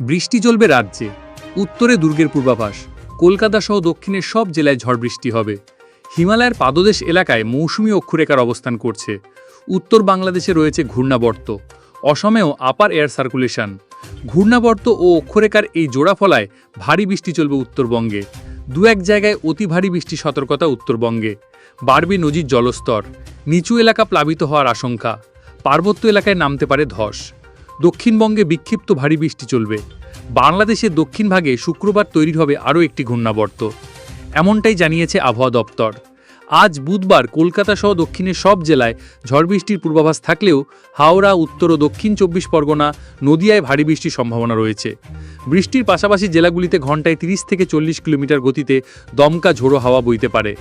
বৃষ্টি চলবে রাজ্যে। উত্তরে দুর্গের পূর্বাভাস। কলকাতা সহ দক্ষিণের সব জেলায় ঝড় বৃষ্টি হবে। হিমালয়ের পাদদেশ এলাকায় মৌসুমী অক্ষরেখার অবস্থান করছে। উত্তর বাংলাদেশে রয়েছে ঘূর্ণাবর্ত। অসমেও আপার এয়ার সার্কুলেশন। ঘূর্ণাবর্ত ও অক্ষরেখার এই জোড়া ফলায় ভারী বৃষ্টি চলবে উত্তরবঙ্গে। দু এক জায়গায় অতি ভারী বৃষ্টি সতর্কতা উত্তরবঙ্গে। বাড়বে নদীর জলস্তর। নিচু এলাকা প্লাবিত হওয়ার আশঙ্কা। পার্বত্য এলাকায় নামতে পারে ধস। দক্ষিণবঙ্গে বিক্ষিপ্ত ভারী বৃষ্টি চলবে। বাংলাদেশের দক্ষিণ ভাগে শুক্রবার তৈরি হবে আরও একটি ঘূর্ণাবর্ত। এমনটাই জানিয়েছে আবহাওয়া দপ্তর। আজ বুধবার কলকাতা সহ দক্ষিণের সব জেলায় ঝড় বৃষ্টির পূর্বাভাস থাকলেও হাওড়া, উত্তর ও দক্ষিণ চব্বিশ পরগনা, নদিয়ায় ভারী বৃষ্টির সম্ভাবনা রয়েছে। বৃষ্টির পাশাপাশি জেলাগুলিতে ঘন্টায় তিরিশ থেকে চল্লিশ কিলোমিটার গতিতে দমকা ঝোড়ো হাওয়া বইতে পারে।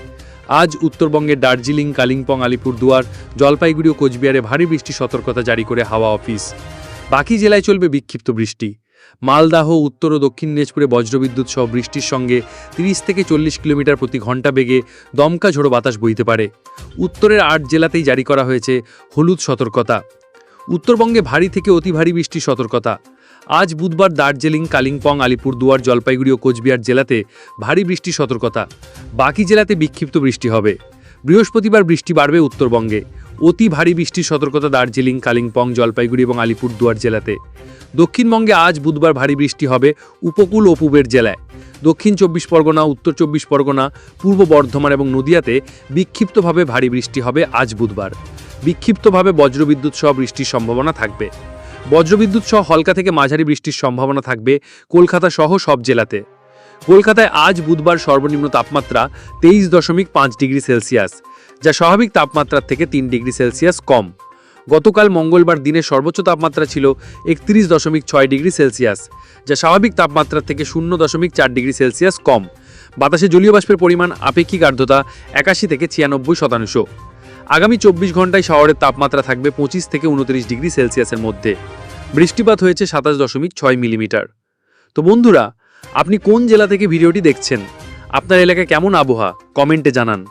আজ উত্তরবঙ্গের দার্জিলিং, কালিম্পং, আলিপুরদুয়ার, জলপাইগুড়ি ও কোচবিহারে ভারী বৃষ্টি সতর্কতা জারি করে হাওয়া অফিস। বাকি জেলায় চলবে বিক্ষিপ্ত বৃষ্টি। মালদাহ, উত্তর ও দক্ষিণ দিনাজপুরে বজ্রবিদ্যুৎ সহ বৃষ্টির সঙ্গে তিরিশ থেকে চল্লিশ কিলোমিটার প্রতি ঘণ্টা বেগে দমকা ঝোড়ো বাতাস বইতে পারে। উত্তরের আট জেলাতেই জারি করা হয়েছে হলুদ সতর্কতা। উত্তরবঙ্গে ভারী থেকে অতি ভারী বৃষ্টির সতর্কতা। আজ বুধবার দার্জিলিং, কালিম্পং, আলিপুরদুয়ার, জলপাইগুড়ি ও কোচবিহার জেলাতে ভারী বৃষ্টির সতর্কতা। বাকি জেলাতে বিক্ষিপ্ত বৃষ্টি হবে। বৃহস্পতিবার বৃষ্টি বাড়বে উত্তরবঙ্গে। অতি ভারী বৃষ্টির সতর্কতা দার্জিলিং, কালিম্পং, জলপাইগুড়ি এবং আলিপুরদুয়ার জেলাতে। দক্ষিণবঙ্গে আজ বুধবার ভারী বৃষ্টি হবে উপকূল ও পূবের জেলায়। দক্ষিণ চব্বিশ পরগনা, উত্তর চব্বিশ পরগনা, পূর্ব বর্ধমান এবং নদিয়াতে বিক্ষিপ্তভাবে ভারী বৃষ্টি হবে আজ বুধবার। বিক্ষিপ্তভাবে বজ্রবিদ্যুৎ সহ বৃষ্টির সম্ভাবনা থাকবে। বজ্রবিদ্যুৎ সহ হালকা থেকে মাঝারি বৃষ্টির সম্ভাবনা থাকবে কলকাতা সহ সব জেলাতে। কলকাতায় আজ বুধবার সর্বনিম্ন তাপমাত্রা তেইশ দশমিক পাঁচ ডিগ্রি সেলসিয়াস। যা স্বাভাবিক তাপমাত্রার থেকে তিন ডিগ্রি সেলসিয়াস কম। গতকাল মঙ্গলবার দিনের সর্বোচ্চ তাপমাত্রা ছিল একত্রিশ দশমিক ছয় ডিগ্রি সেলসিয়াস, যা স্বাভাবিক তাপমাত্রার থেকে শূন্য দশমিক চার ডিগ্রি সেলসিয়াস কম। বাতাসে জলীয় বাষ্পের পরিমাণ, আপেক্ষিক আর্দ্রতা একাশি থেকে ছিয়ানব্বই শতাংশ। আগামী চব্বিশ ঘন্টায় শহরের তাপমাত্রা থাকবে পঁচিশ থেকে উনত্রিশ ডিগ্রি সেলসিয়াসের মধ্যে। বৃষ্টিপাত হয়েছে সাতাশ দশমিক ছয় মিলিমিটার। তো বন্ধুরা, আপনি কোন জেলা থেকে ভিডিওটি দেখছেন? আপনার এলাকায় কেমন আবহাওয়া? কমেন্টে জানান।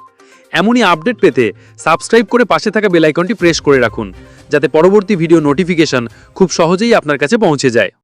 এমনই আপডেট পেতে সাবস্ক্রাইব করে পাশে থাকা বেলাইকনটি প্রেস করে রাখুন, যাতে পরবর্তী ভিডিও নোটিফিকেশন খুব সহজেই আপনার কাছে পৌঁছে যায়।